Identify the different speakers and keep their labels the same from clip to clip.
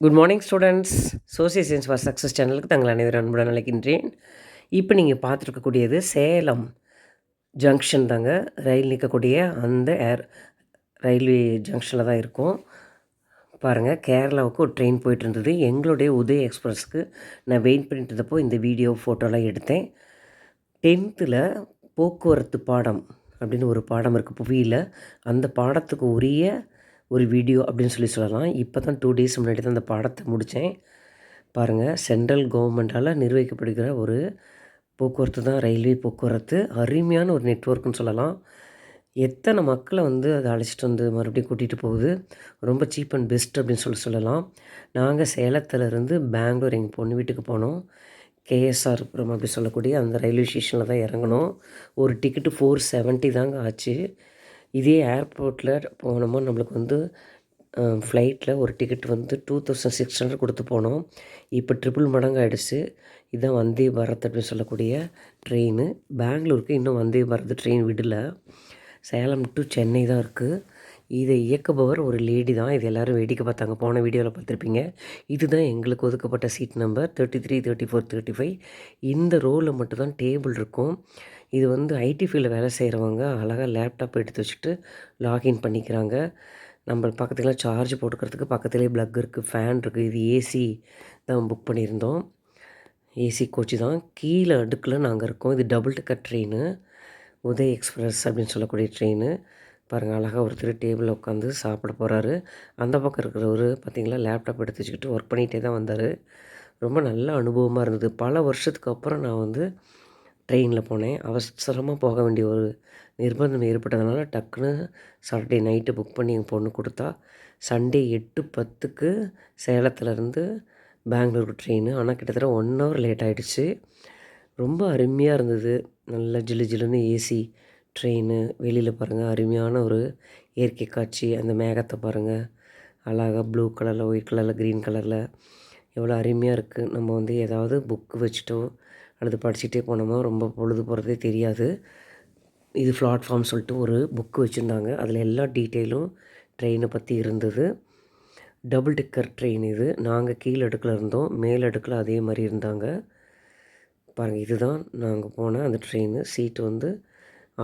Speaker 1: Good morning students social science for success சேனலுக்கு தங்கள் அனைவரும் அன்புடன் அழைக்கின்றேன். இப்போ நீங்கள் பார்த்துருக்கக்கூடியது சேலம் ஜங்ஷன் தாங்க. ரயில் நிற்கக்கூடிய அந்த ஏர் ரயில்வே ஜங்ஷனில் தான் இருக்கும். பாருங்கள் கேரளாவுக்கு ஒரு ட்ரெயின் போயிட்டு இருந்தது. எங்களுடைய உதய் எக்ஸ்பிரஸ்க்கு நான் வெயிட் பண்ணிட்டு இருந்தப்போ இந்த வீடியோ ஃபோட்டோலாம் எடுத்தேன். டென்த்தில் போக்குவரத்து பாடம் அப்படின்னு ஒரு பாடம் இருக்குது புவியில் அந்த பாடத்துக்கு உரிய ஒரு வீடியோ அப்படின்னு சொல்லி சொல்லலாம். இப்போ தான் டூ டேஸ் முன்னாடி தான் அந்த பாடத்தை முடித்தேன் பாருங்கள் சென்ட்ரல் கவர்மெண்ட்டால் நிர்வகிக்கப்படுகிற ஒரு போக்குவரத்து தான் ரயில்வே போக்குவரத்து. அருமையான ஒரு நெட்ஒர்க்குன்னு சொல்லலாம். எத்தனை மக்களை வந்து அதை அழைச்சிட்டு வந்து மறுபடியும் கூட்டிகிட்டு போகுது? ரொம்ப சீப் அண்ட் பெஸ்ட் அப்படின்னு சொல்லி சொல்லலாம். நாங்கள் சேலத்துலேருந்து பெங்களூர் எங்கள் பொண்ணு வீட்டுக்கு போனோம். கேஎஸ்ஆர்புரம் அப்படி சொல்லக்கூடிய அந்த ரயில்வே ஸ்டேஷனில் தான் இறங்கணும் ஒரு டிக்கெட்டு ஃபோர் செவன்ட்டி தாங்க ஆச்சு. இதே ஏர்போர்ட்டில் போனோமோ நம்மளுக்கு வந்து ஃப்ளைட்டில் ஒரு டிக்கெட் வந்து டூ தௌசண்ட் சிக்ஸ் ஹண்ட்ரட் கொடுத்து போனோம். இப்போ ட்ரிபிள் மடங்கு ஆகிடுச்சு இதுதான் வந்தே பாரத் அப்படின்னு சொல்லக்கூடிய ட்ரெயின் பெங்களூருக்கு இன்னும் வந்தே பாரத் ட்ரெயின் விடலை. சேலம் டு சென்னை தான் இருக்குது இதை இயக்குபவர் ஒரு லேடி தான். இது எல்லோரும் வேடிக்கை பார்த்தாங்க. போன வீடியோவில் பார்த்துருப்பீங்க. இதுதான் எங்களுக்கு ஒதுக்கப்பட்ட seat number thirty three thirty four thirty five இந்த ரோவில் மட்டும்தான் டேபிள் இருக்கும். இது வந்து ஐடி ஃபீல்டில் வேலை செய்கிறவங்க அழகாக லேப்டாப் எடுத்து வச்சுட்டு லாகின் பண்ணிக்கிறாங்க. நம்ம பக்கத்துலாம் சார்ஜ் போட்டுக்கிறதுக்கு பக்கத்துலேயே ப்ளக் இருக்குது ஃபேன் இருக்குது இது ஏசி தான் புக் பண்ணியிருந்தோம். ஏசி கோச்சு தான். கீழே அடுக்கில் நாங்கள் இருக்கோம். இது double ticket train. Uday express அப்படின்னு சொல்லக்கூடிய ட்ரெயின். பாருங்கள் அழகாக ஒருத்தர் டேபிளில் உட்காந்து சாப்பிட போகிறாரு அந்த பக்கம் இருக்கிறவர் பார்த்திங்களா லேப்டாப் எடுத்து வச்சுக்கிட்டு ஒர்க் பண்ணிகிட்டே தான் வந்தார். ரொம்ப நல்ல அனுபவமாக இருந்தது. பல வருஷத்துக்கு அப்புறம் நான் வந்து ட்ரெயினில் போனேன். அவசரமாக போக வேண்டிய ஒரு நிர்பந்தம் ஏற்பட்டதுனால டக்குன்னு சாட்டர்டே நைட்டு புக் பண்ணி எங்கள் பொண்ணு கொடுத்தா சண்டே எட்டு பத்துக்கு சேலத்துலேருந்து பெங்களூருக்கு ட்ரெயின் ஆனால் கிட்டத்தட்ட ஒன் ஹவர் லேட் ஆகிடுச்சு ரொம்ப அருமையாக இருந்தது. நல்ல ஜிலு ஜிலுன்னு ஏசி ட்ரெயின் வெளியில் பாருங்கள் அருமையான ஒரு இயற்கை காட்சி. அந்த மேகத்தை பாருங்கள் அழகாக ப்ளூ கலரில் ஒயிட் கலரில் க்ரீன் கலரில் எவ்வளோ அருமையாக இருக்குது நம்ம வந்து ஏதாவது புக்கு வச்சுட்டோ அல்லது படிச்சுட்டே போனோமோ ரொம்ப பொழுது போகிறதே தெரியாது. இது பிளாட்ஃபார்ம் சொல்லிட்டு ஒரு புக்கு வச்சுருந்தாங்க. அதில் எல்லா டீட்டெயிலும் ட்ரெயினை பற்றி இருந்தது. டபுள் டிக்கர் ட்ரெயின் இது. நாங்கள் கீழே அடுக்கில் இருந்தோம். மேல் அடுக்கில் அதே மாதிரி இருந்தாங்க. பாருங்கள் இதுதான் நாங்கள் போன அந்த ட்ரெயின் சீட்டு வந்து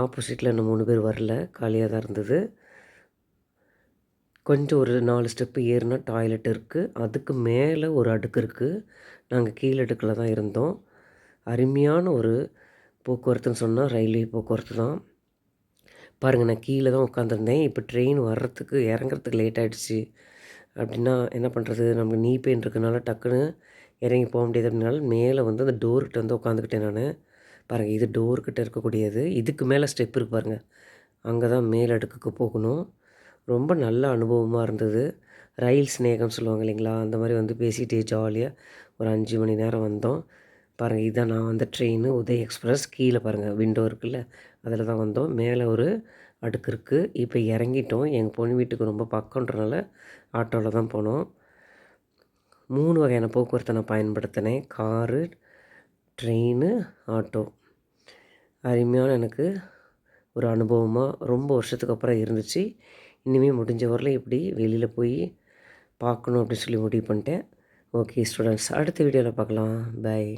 Speaker 1: ஆப்போசிட்டில் இன்னும் மூணு பேர் வரல. காலியாக தான் இருந்தது. கொஞ்சம் ஒரு நாலு ஸ்டெப்பு ஏறினா டாய்லெட் இருக்குது அதுக்கு மேலே ஒரு அடுக்கு இருக்குது நாங்கள் கீழே அடுக்கில் தான் இருந்தோம். அருமையான ஒரு போக்குவரத்துன்னு சொன்னால் ரயில்வே போக்குவரத்து தான். பாருங்கள் நான் கீழே தான் உட்காந்துருந்தேன் இப்போ ட்ரெயின் வர்றதுக்கு இறங்குறதுக்கு லேட் ஆகிடுச்சு அப்படின்னா என்ன பண்ணுறது நமக்கு நீ பெயின் இருக்கனால டக்குன்னு இறங்கி போக முடியாது. அப்படின்னால மேலே வந்து அந்த டோர்கிட்ட வந்து உட்காந்துக்கிட்டேன் நான். பாருங்கள் இது டோர்கிட்ட இருக்கக்கூடியது. இதுக்கு மேலே ஸ்டெப் இருக்கு பாருங்கள் அங்கே தான் மேல் அடுக்குக்கு போகணும். ரொம்ப நல்ல அனுபவமாக இருந்தது. ரயில் ஸ்நேகம் சொல்லுவாங்க இல்லைங்களா? அந்த மாதிரி வந்து பேசிகிட்டே ஜாலியாக ஒரு அஞ்சு மணி நேரம் வந்தோம். பாருங்கள் இதான் நான் வந்த ட்ரெயின் உதய் எக்ஸ்பிரஸ் கீழே பாருங்கள் விண்டோ இருக்குல்ல அதில் தான் வந்தோம். மேலே ஒரு அடுக்கு இருக்குது இப்போ இறங்கிட்டோம். எங்கள் பொண்ணு வீட்டுக்கு ரொம்ப பக்கன்றனால ஆட்டோவில் தான் போனோம். மூணு வகையான போக்குவரத்தை நான் பயன்படுத்தினேன். Car train auto. அருமையான எனக்கு ஒரு அனுபவமாக ரொம்ப வருஷத்துக்கு அப்புறம் இருந்துச்சு. இனிமேல் முடிஞ்ச வரலாம் இப்படி வெளியில் போய் பார்க்கணும் அப்படின்னு சொல்லி முடிவு பண்ணிட்டேன். ஓகே ஸ்டூடெண்ட்ஸ் அடுத்த வீடியோவில் பார்க்கலாம். பாய்